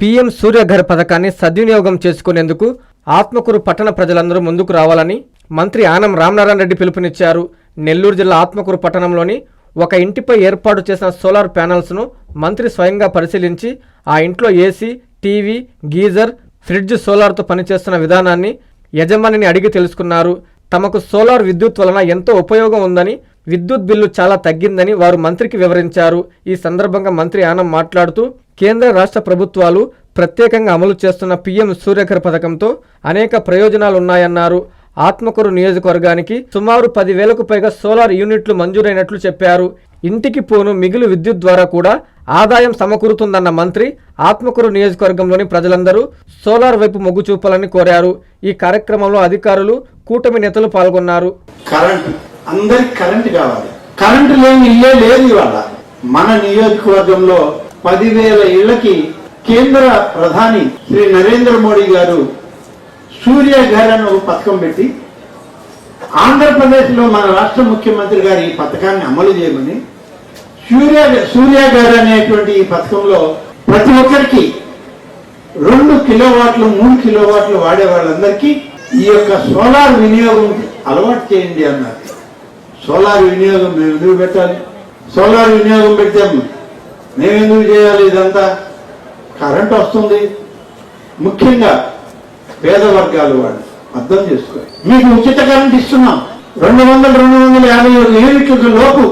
PM Surya Ghar పథకాన్ని సద్వినియోగం చేసుకునేందుకు ఆత్మకూరు పట్టణ ప్రజలందరూ ముందుకు రావాలని మంత్రి ఆనం రామనారాయణ రెడ్డి పిలుపునిచ్చారు. నెల్లూరు జిల్లా ఆత్మకూరు పట్టణంలోని ఒక ఇంటిపై ఏర్పాటు చేసిన సోలార్ ప్యానెల్స్ను మంత్రి స్వయంగా పరిశీలించి ఆ ఇంట్లో ఏసీ టీవీ గీజర్ ఫ్రిడ్జ్ సోలార్తో పనిచేస్తున్న విధానాన్ని యజమానిని అడిగి తెలుసుకున్నారు. తమకు సోలార్ విద్యుత్ వలన ఎంతో ఉపయోగం ఉందని విద్యుత్ బిల్లు చాలా తగ్గిందని వారు మంత్రికి వివరించారు. ఈ సందర్భంగా మంత్రి ఆనం మాట్లాడుతూ కేంద్ర రాష్ట్ర ప్రభుత్వాలు ప్రత్యేకంగా అమలు చేస్తున్న పీఎం సూర్యఘర్ పథకంతో అనేక ప్రయోజనాలు ఉన్నాయన్నారు ఆత్మకూరు నియోజకవర్గానికి సుమారు పదివేలకు పైగా సోలార్ యూనిట్లు మంజూరైనట్లు చెప్పారు. ఇంటికి పోను మిగులు విద్యుత్ ద్వారా కూడా ఆదాయం సమకూరుతుందన్న మంత్రి ఆత్మకూరు నియోజకవర్గంలోని ప్రజలందరూ సోలార్ వైపు మొగ్గు చూపాలని కోరారు. ఈ కార్యక్రమంలో అధికారులు కూటమి నేతలు పాల్గొన్నారు. కరెంట్ అందరికి కరెంట్ కావాలి. కరెంట్ లేని ఇల్లే లేదు ఇవాళ. మన నియోజకవర్గంలో పదివేల ఇళ్ళకి కేంద్ర ప్రధాని శ్రీ నరేంద్ర మోడీ గారు సూర్యఘర్ అని ఒక పథకం పెట్టి ఆంధ్రప్రదేశ్లో మన రాష్ట్ర ముఖ్యమంత్రి గారు ఈ పథకాన్ని అమలు చేయమని సూర్య సూర్య అనేటువంటి ఈ పథకంలో ప్రతి ఒక్కరికి రెండు కిలోవాట్లు మూడు కిలోవాట్లు వాడే వాళ్ళందరికీ ఈ యొక్క సోలార్ వినియోగం అలవాటు చేయండి అన్నారు. సోలార్ వినియోగం మేము ఎందుకు పెట్టాలి? సోలార్ వినియోగం పెడితే మేము ఎందుకు చేయాలి ఇదంతా? కరెంట్ వస్తుంది. ముఖ్యంగా పేద వర్గాలు వాళ్ళు అర్థం చేసుకోవాలి. మీకు ఉచిత కరెంట్ ఇస్తున్నాం. రెండు వందల రెండు వందల యాభై ఒక యూనిట్ల లోపు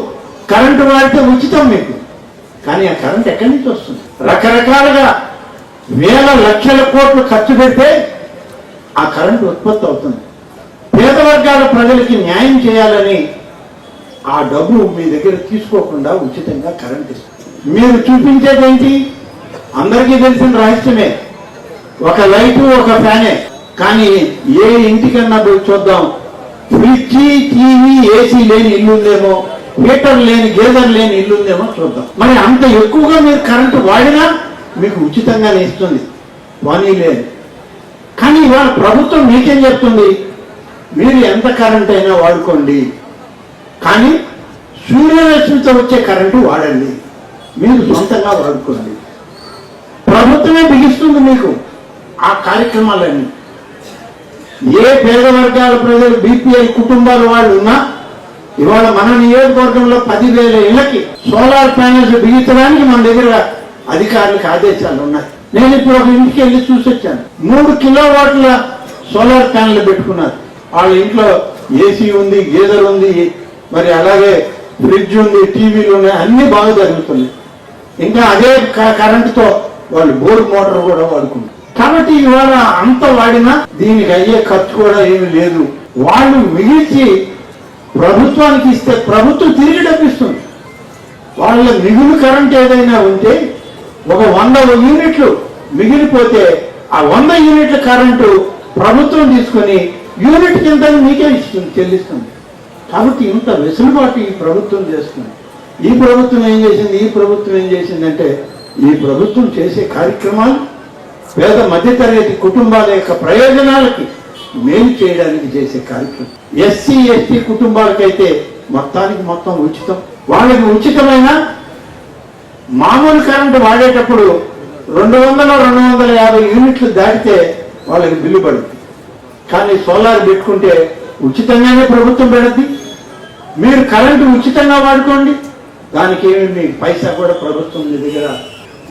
కరెంటు వాడితే ఉచితం మీకు. కానీ ఆ కరెంట్ ఎక్కడి నుంచి వస్తుంది? రకరకాలుగా వేల లక్షల కోట్లు ఖర్చు పెడితే ఆ కరెంటు ఉత్పత్తి అవుతుంది. పేద వర్గాల ప్రజలకి న్యాయం చేయాలని ఆ డబ్బు మీ దగ్గర తీసుకోకుండా ఉచితంగా కరెంట్ ఇస్తుంది మీరు చూపించేదేంటి? అందరికీ తెలిసిన రహస్యమే. ఒక లైటు ఒక ఫ్యానే. కానీ ఏ ఇంటికన్నా పోయి చూద్దాం. ఫ్రిడ్జ్ టీవీ ఏసీ లేని ఇల్లు ఉందేమో హీటర్ లేని గేజర్ లేని ఇల్లుందేమో చూద్దాం. మరి అంత ఎక్కువగా మీరు కరెంటు వాడినా మీకు ఉచితంగానే ఇస్తుంది. పని లేదు. కానీ ఇవాళ ప్రభుత్వం మీకేం చెప్తుంది? మీరు ఎంత కరెంట్ అయినా వాడుకోండి. కానీ సూర్యరశ్మితో వచ్చే కరెంటు వాడండి. మీరు సొంతంగా వాడుకోండి ప్రభుత్వమే బిగిస్తుంది మీకు ఆ కార్యక్రమాలన్నీ. ఏ పేద వర్గాల ప్రజలు బీపీఎల్ కుటుంబాల వాళ్ళు ఉన్నా ఇవాళ మన నియోజకవర్గంలో పదివేల ఇళ్ళకి సోలార్ ప్యానెల్స్ బిగించడానికి మన దగ్గర అధికారులకు ఆదేశాలు ఉన్నాయి. నేను ఇప్పుడు ఒక ఇంటికి వెళ్ళి చూసి వచ్చాను. మూడు కిలో వాట్ల సోలార్ ప్యానెల్ పెట్టుకున్నారు. వాళ్ళ ఇంట్లో ఏసీ ఉంది గీజర్ ఉంది మరి అలాగే ఫ్రిడ్జ్ ఉంది టీవీలు ఉన్నాయి అన్ని బాగా జరుగుతున్నాయి. ఇంకా అదే క- కరెంటుతో వాళ్ళు బోర్ మోటార్ కూడా వాడుకున్నారు కాబట్టి ఇవాళ అంత వాడినా దీనికి అయ్యే ఖర్చు కూడా ఏమీ లేదు. వాళ్ళు మిగిల్చి ప్రభుత్వానికి ఇస్తే ప్రభుత్వం తిరిగి డబ్బిస్తుంది. వాళ్ళ మిగులు కరెంట్ ఏదైనా ఉంటే ఒక వంద యూనిట్లు మిగిలిపోతే ఆ వంద యూనిట్ల కరెంటు ప్రభుత్వం తీసుకొని యూనిట్ కింద మీకే ఇస్తుంది చెల్లిస్తుంది. కాబట్టి ఇంత వెసులుబాటు ఈ ప్రభుత్వం చేస్తుంది. ఈ ప్రభుత్వం ఏం చేసింది? ఈ ప్రభుత్వం ఏం చేసిందంటే ఈ ప్రభుత్వం చేసే కార్యక్రమాలు పేద మధ్యతరగతి కుటుంబాల యొక్క ప్రయోజనాలకి మేలు చేయడానికి చేసే కార్యక్రమం. ఎస్సీ ఎస్టీ కుటుంబాలకైతే మొత్తానికి మొత్తం ఉచితం. వాళ్ళకి ఉచితమైన మామూలు కరెంటు వాడేటప్పుడు రెండు వందల రెండు వందల యాభై యూనిట్లు దాటితే వాళ్ళకి బిల్లు పడుతుంది. కానీ సోలార్ పెట్టుకుంటే ఉచితంగానే ప్రభుత్వం పెడద్ది. మీరు కరెంటు ఉచితంగా వాడుకోండి. దానికి మీ పైసా కూడా ప్రభుత్వం మీ దగ్గర.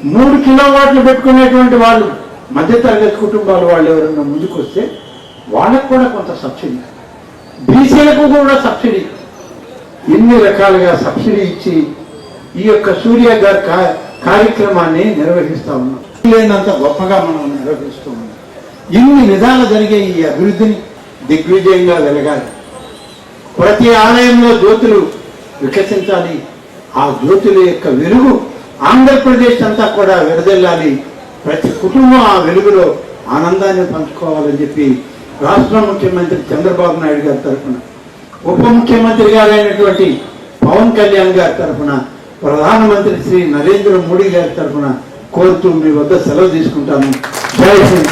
మూడు కిలో వాట్లు పెట్టుకునేటువంటి వాళ్ళు మధ్యతరగతి కుటుంబాలు వాళ్ళు ఎవరైనా ముందుకు వస్తే వాళ్ళకు కూడా కొంత సబ్సిడీ. బీసీలకు కూడా సబ్సిడీ. ఇన్ని రకాలుగా సబ్సిడీ ఇచ్చి ఈ యొక్క సూర్య గారి కార్యక్రమాన్ని నిర్వహిస్తా ఉన్నాం. లేనంత గొప్పగా మనం నిర్వహిస్తూ ఉన్నాం. ఇన్ని విధాలు జరిగే ఈ అభివృద్ధిని? దిగ్విజయంగా వెలగాలి. ప్రతి ఆలయంలో జ్యోతులు వికసించాలి. ఆ జ్యోతుల యొక్క వెలుగు ఆంధ్రప్రదేశ్ అంతా కూడా విడదెల్లాలి. ప్రతి కుటుంబం ఆ వెలుగులో ఆనందాన్ని పంచుకోవాలని చెప్పి రాష్ట్ర ముఖ్యమంత్రి చంద్రబాబు నాయుడు గారి తరఫున ఉప ముఖ్యమంత్రి గారైనటువంటి పవన్ కళ్యాణ్ గారి తరఫున ప్రధానమంత్రి శ్రీ నరేంద్ర మోడీ గారి తరఫున కోరుతూ మీ వద్ద సెలవు తీసుకుంటాను. జై హింద్.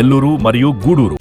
నెల్లూరు మరియు గూడూరు.